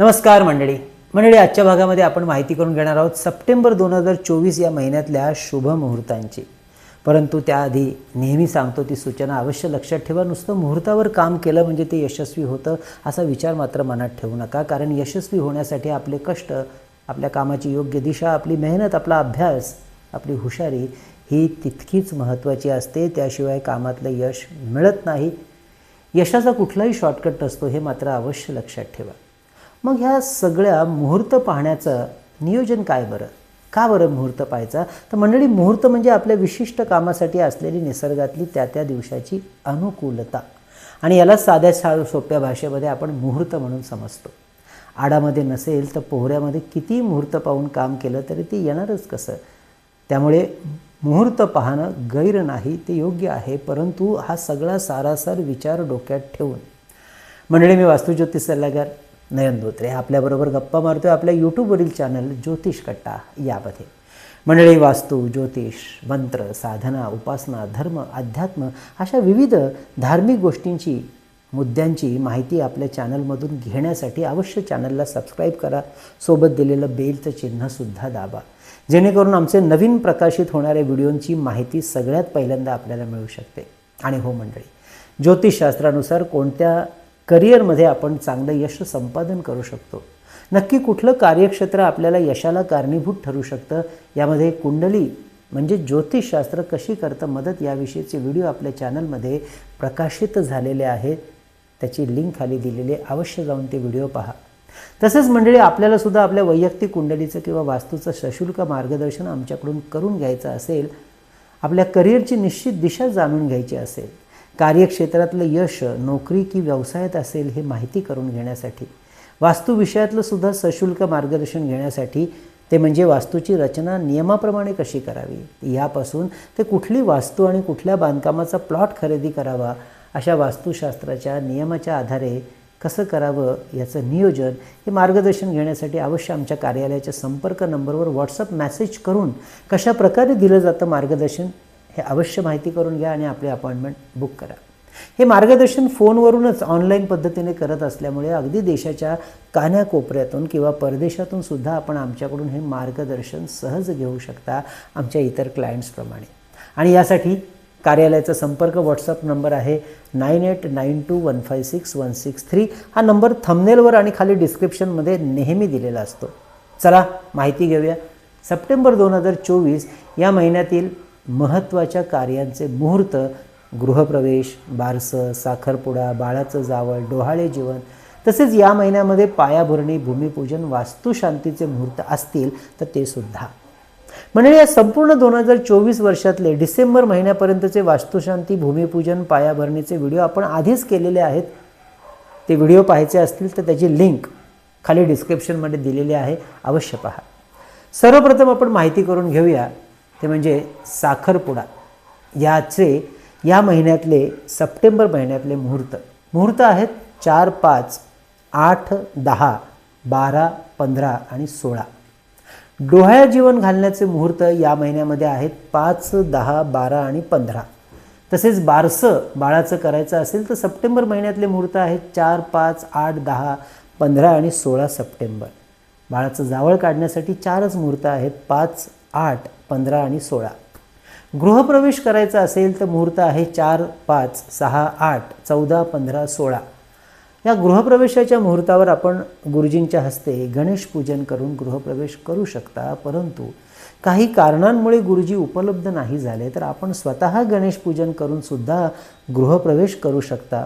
नमस्कार मंडळी. मंडळी आजच्या भागामध्ये आपण माहिती करून घेणार आहोत सप्टेंबर दोन हजार चोवीस या महिन्यातल्या शुभ मुहूर्तांची. परंतु त्याआधी नेहमी सांगतो ती सूचना अवश्य लक्षात ठेवा. नुसतं मुहूर्तावर काम केलं म्हणजे ते यशस्वी होतं असा विचार मात्र मनात ठेवू नका. कारण यशस्वी होण्यासाठी आपले कष्ट आपल्या कामाची योग्य दिशा आपली मेहनत आपला अभ्यास आपली हुशारी ही तितकीच महत्त्वाची असते. त्याशिवाय कामातलं यश मिळत नाही. यशाचा कुठलाही शॉर्टकट नसतो हे मात्र अवश्य लक्षात ठेवा. मग ह्या सगळ्या मुहूर्त पाहण्याचं नियोजन काय बरं? का बरं मुहूर्त पाहायचा? तर मंडळी मुहूर्त म्हणजे आपल्या विशिष्ट कामासाठी असलेली निसर्गातली त्या त्या दिवसाची अनुकूलता. आणि याला साध्या सा सोप्या भाषेमध्ये आपण मुहूर्त म्हणून समजतो. आडामध्ये नसेल तर पोहऱ्यामध्ये किती मुहूर्त पाहून काम केलं तरी ते येणारच कसं? त्यामुळे मुहूर्त पाहणं गैर नाही ते योग्य आहे परंतु हा सगळा सारासार विचार डोक्यात ठेवून. मंडळी मी वास्तुज्योतिष सल्लागार. नयन धोत्रे. आपल्याबरोबर गप्पा मारतोय आपल्या यूट्यूबवरील चॅनल ज्योतिष कट्टा यामध्ये. मंडळी वास्तू ज्योतिष मंत्र साधना उपासना धर्म अध्यात्म अशा विविध धार्मिक गोष्टींची मुद्द्यांची माहिती आपल्या चॅनलमधून घेण्यासाठी अवश्य चॅनलला सबस्क्राईब करा. सोबत दिलेलं बेलचं चिन्हसुद्धा दाबा. जेणेकरून आमचे नवीन प्रकाशित होणाऱ्या व्हिडिओंची माहिती सगळ्यात पहिल्यांदा आपल्याला मिळू शकते. आणि हो मंडळी ज्योतिषशास्त्रानुसार कोणत्या करिअरमध्ये आपण चांगलं यश संपादन करू शकतो. नक्की कुठलं कार्यक्षेत्र आपल्याला यशाला कारणीभूत ठरू शकतं यामध्ये कुंडली म्हणजे ज्योतिषशास्त्र कशी करतं मदत याविषयीचे व्हिडिओ आपल्या चॅनलमध्ये प्रकाशित झालेले आहेत त्याची लिंक खाली दिलेली आहे. अवश्य जाऊन ते व्हिडिओ पहा. तसंच मंडळी आपल्याला सुद्धा आपल्या वैयक्तिक कुंडलीचं किंवा वास्तूचं सशुल्क मार्गदर्शन आमच्याकडून करून घ्यायचं असेल आपल्या करिअरची निश्चित दिशा जाणून घ्यायची असेल कार्यक्षेत्रातलं यश नोकरी की व्यवसायात असेल हे माहिती करून घेण्यासाठी वास्तुविषयातलं सुद्धा सशुल्क मार्गदर्शन घेण्यासाठी ते म्हणजे वास्तूची रचना नियमाप्रमाणे कशी करावी यापासून ते कुठली वास्तू आणि कुठल्या बांधकामाचा प्लॉट खरेदी करावा अशा वास्तुशास्त्राच्या नियमाच्या आधारे कसं करावं याचं नियोजन हे मार्गदर्शन घेण्यासाठी अवश्य आमच्या कार्यालयाच्या संपर्क नंबरवर व्हॉट्सअप मॅसेज करून कशा प्रकारे दिलं जातं मार्गदर्शन हे अवश्य माहिती करून घ्या आणि आपली अपॉइंटमेंट बुक करा. हे मार्गदर्शन फोनवरूनच ऑनलाईन पद्धतीने करत असल्यामुळे अगदी देशाच्या कान्याकोपऱ्यातून किंवा परदेशातून सुद्धा आपण आमच्याकडून हे मार्गदर्शन सहज घेऊ शकता आमच्या इतर क्लायंट्सप्रमाणे आणि यासाठी कार्यालयाचा संपर्क व्हॉट्सअप नंबर आहे nine eight nine two one five six one six three. हा नंबर थंबनेलवर आणि खाली डिस्क्रिप्शनमध्ये नेहमी दिलेला असतो. चला माहिती घेऊया. सप्टेंबर दोन हजार चोवीस या महिन्यातील महत्त्वाच्या कार्यांचे मुहूर्त गृहप्रवेश बारसं साखरपुडा बाळाचं जावळ डोहाळे जीवन तसेच या महिन्यामध्ये पायाभरणी भूमिपूजन वास्तुशांतीचे मुहूर्त असतील तर ते सुद्धा. म्हणजे या संपूर्ण दोन हजार चोवीस वर्षातले डिसेंबर महिन्यापर्यंतचे वास्तुशांती भूमिपूजन पायाभरणीचे व्हिडिओ आपण आधीच केलेले आहेत. ते व्हिडिओ पाहायचे असतील तर त्याची लिंक खाली डिस्क्रिप्शनमध्ये दिलेली आहे. अवश्य पहा. सर्वप्रथम आपण माहिती करून घेऊया ते म्हणजे साखरपुडा. याचे या महिन्यातले सप्टेंबर महिन्यातले मुहूर्त. मुहूर्त आहेत चार पाच आठ दहा बारा पंधरा आणि सोळा. डोहाळ्या जीवन घालण्याचे मुहूर्त या महिन्यामध्ये आहेत पाच दहा बारा आणि पंधरा. तसेच बारसं बाळाचं करायचं असेल तर सप्टेंबर महिन्यातले मुहूर्त आहेत चार पाच आठ दहा पंधरा आणि सोळा सप्टेंबर. बाळाचं जावळ काढण्यासाठी चारच मुहूर्त आहेत पाच आठ पंधरा आणि सोळा. गृहप्रवेश करायचा असेल तर मुहूर्त आहे चार पाच सहा आठ चौदा पंधरा सोळा. या गृहप्रवेशाच्या मुहूर्तावर आपण गुरुजींच्या हस्ते गणेश पूजन करून गृहप्रवेश करू शकता परंतु काही कारणांमुळे गुरुजी उपलब्ध नाही झाले तर आपण स्वतः गणेश पूजन करून सुद्धा गृहप्रवेश करू शकता.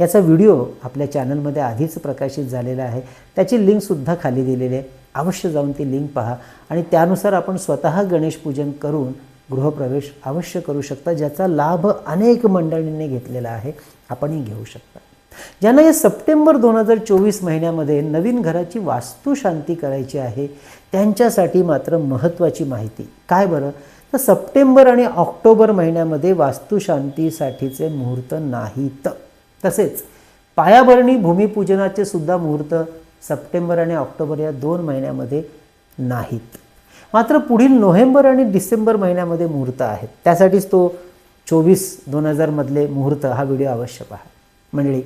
याचा व्हिडिओ आपल्या चॅनलमध्ये आधीच प्रकाशित झालेला आहे. त्याची लिंकसुद्धा खाली दिलेली आहे. अवश्य जाऊन ती लिंक पहा आणि त्यानुसार आपण स्वतः गणेश पूजन करून गृहप्रवेश अवश्य करू शकता ज्याचा लाभ अनेक मंडळींनी घेतलेला आहे. आपणही घेऊ शकता. ज्यांना या सप्टेंबर दोन हजार चोवीस महिन्यामध्ये नवीन घराची वास्तुशांती करायची आहे त्यांच्यासाठी मात्र महत्त्वाची माहिती. काय बरं? तर सप्टेंबर आणि ऑक्टोबर महिन्यामध्ये वास्तुशांतीसाठीचे मुहूर्त नाहीत. तसेच पायाभरणी भूमिपूजनाचे सुद्धा मुहूर्त सप्टेंबर आणि ऑक्टोबर या दोन महिन्यामध्ये नाहीत. मात्र पुढील नोव्हेंबर आणि डिसेंबर महिन्यामध्ये मुहूर्त आहेत. त्यासाठीच तो चोवीस दोन हजारमधले मुहूर्त हा व्हिडिओ अवश्य पहा. मंडळी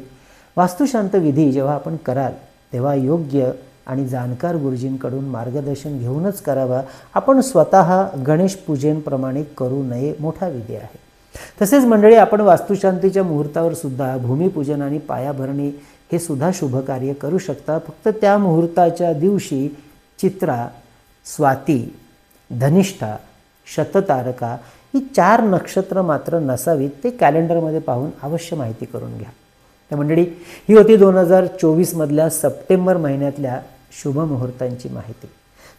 वास्तुशांत विधी जेव्हा आपण कराल तेव्हा योग्य आणि जाणकार गुरुजींकडून मार्गदर्शन घेऊनच करावा. आपण स्वतः गणेश पूजेंप्रमाणे करू नये मोठा विधी आहे. तसेच मंडळी आपण वास्तुशांतीच्या मुहूर्तावर सुद्धा भूमिपूजन आणि पायाभरणी हे सुद्धा शुभ कार्य करू शकता. फक्त त्या मुहूर्ताच्या दिवशी चित्रा स्वाती धनिष्ठा शततारका ही चार नक्षत्र मात्र नसावीत ते कॅलेंडरमध्ये पाहून अवश्य माहिती करून घ्या. तर मंडळी ही होती दोन हजार चोवीसमधल्या सप्टेंबर महिन्यातल्या शुभ मुहूर्तांची माहिती.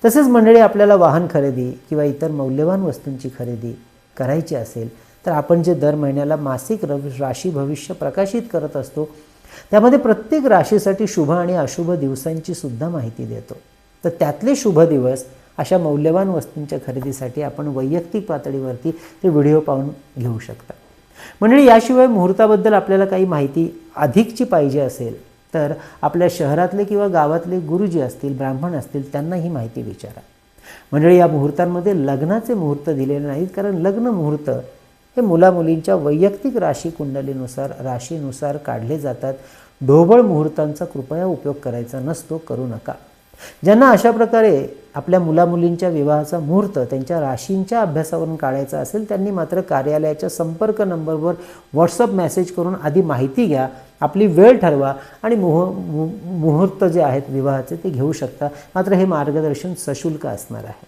तसेच मंडळी आपल्याला वाहन खरेदी किंवा इतर मौल्यवान वस्तूंची खरेदी करायची असेल तर आपण जे दर महिन्याला मासिक र राशी भविष्य प्रकाशित करत असतो त्यामध्ये प्रत्येक राशीसाठी शुभ आणि अशुभ दिवसांची सुद्धा माहिती देतो. तर त्यातले शुभ दिवस अशा मौल्यवान वस्तूंच्या खरेदीसाठी आपण वैयक्तिक पातळीवरती ते व्हिडिओ पाहून घेऊ शकता. मंडळी याशिवाय मुहूर्ताबद्दल आपल्याला काही माहिती अधिकची पाहिजे असेल तर आपल्या शहरातले किंवा गावातले गुरुजी असतील ब्राह्मण असतील त्यांना ही माहिती विचारा. मंडळी या मुहूर्तांमध्ये लग्नाचे मुहूर्त दिलेले नाहीत कारण लग्न मुहूर्त हे मुलामुलींच्या वैयक्तिक राशी कुंडलीनुसार राशीनुसार काढले जातात. ढोबळ मुहूर्तांचा कृपया उपयोग करायचा नसतो करू नका. ज्यांना अशा प्रकारे आपल्या मुलामुलींच्या विवाहाचा मुहूर्त त्यांच्या राशींच्या अभ्यासावरून काढायचा असेल त्यांनी मात्र कार्यालयाच्या संपर्क नंबरवर व्हॉट्सअप मेसेज करून आधी माहिती घ्या आपली वेळ ठरवा आणि मुह मु मुहूर्त जे आहेत विवाहाचे ते घेऊ शकता. मात्र हे मार्गदर्शन सशुल्क असणार आहे.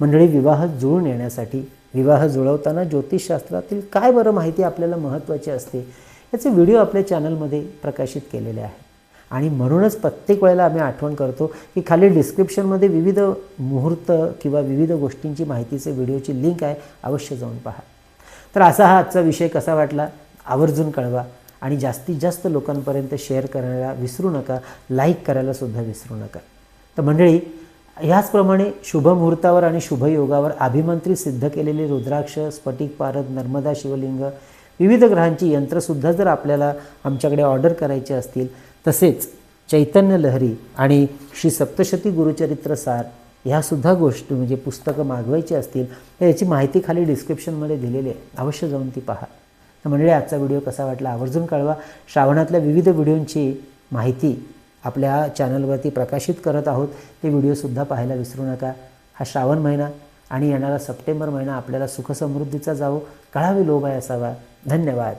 मंडळी विवाह जुळून येण्यासाठी विवाह जुळवताना ज्योतिषशास्त्रातील काय बरं माहिती आपल्याला महत्त्वाची असते याचे व्हिडिओ आपल्या चॅनलमध्ये प्रकाशित केलेले आहे आणि म्हणूनच प्रत्येक वेळेला आम्ही आठवण करतो की खाली डिस्क्रिप्शनमध्ये विविध मुहूर्त किंवा विविध गोष्टींची माहितीचे व्हिडिओची लिंक आहे अवश्य जाऊन पहा. तर असा हा आजचा विषय कसा वाटला? आवर्जून कळवा आणि जास्तीत जास्त लोकांपर्यंत शेअर करायला विसरू नका लाईक करायलासुद्धा विसरू नका. तर मंडळी ह्याचप्रमाणे शुभ मुहूर्तावर आणि शुभयोगावर अभिमंत्री सिद्ध केलेले रुद्राक्ष स्फटिक पारद नर्मदा शिवलिंग विविध ग्रहांची यंत्रसुद्धा जर आपल्याला आमच्याकडे ऑर्डर करायचे असतील तसेच चैतन्य लहरी आणि श्री सप्तशती गुरुचरित्र सार ह्यासुद्धा गोष्टी म्हणजे पुस्तकं मागवायची असतील तर याची माहिती खाली डिस्क्रिप्शनमध्ये दिलेली आहे. अवश्य जाऊन ती पहा. तर म्हणजे आजचा व्हिडिओ कसा वाटला आवर्जून कळवा. श्रावणातल्या विविध व्हिडिओंची माहिती आपल्या चॅनलवरती प्रकाशित करत आहोत ते व्हिडिओसुद्धा पाहायला विसरू नका. हा श्रावण महिना आणि येणारा सप्टेंबर महिना आपल्याला सुखसमृद्धीचा जावो कळावी लोभ आहे असावा. धन्यवाद.